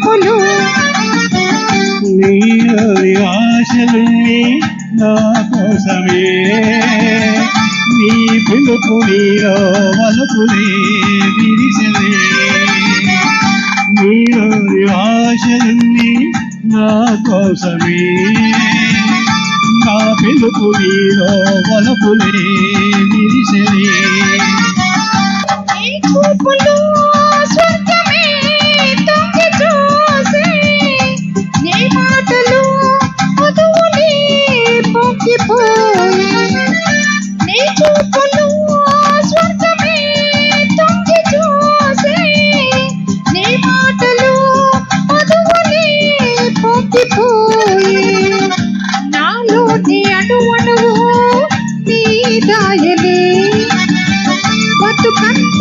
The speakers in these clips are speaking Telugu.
చూపులు నీలోని ఆశలన్నీ నా కోసమే. నీ పిలుపు నీలో వలుపులే విరిసలే. నీలోని ఆశలన్నీ నా కోసమే. నా పిలుపు నీలో వలుపులే విరిసలే.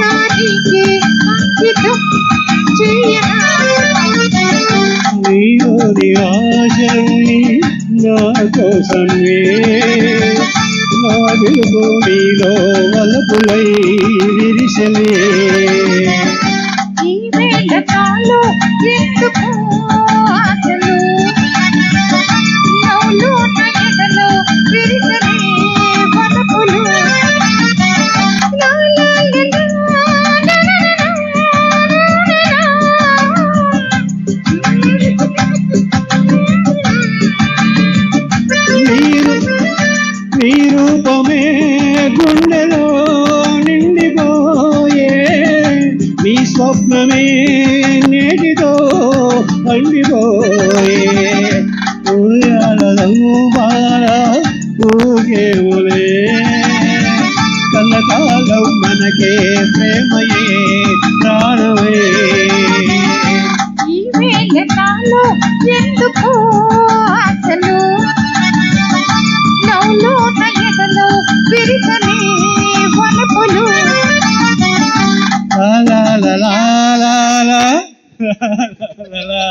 బతుకంతా అంకితం నీలోని నా కోసమే నా పిలుపు నీలో విరిసలే. రూపమే గుండెలో నిండిపోయే నీ స్వప్నమే నేటితో పండిపోయే. ఉయ్యాలలో బాల ఊగేవులే కలకాలం మనకే ప్రేమయే. লা লা লা লা লা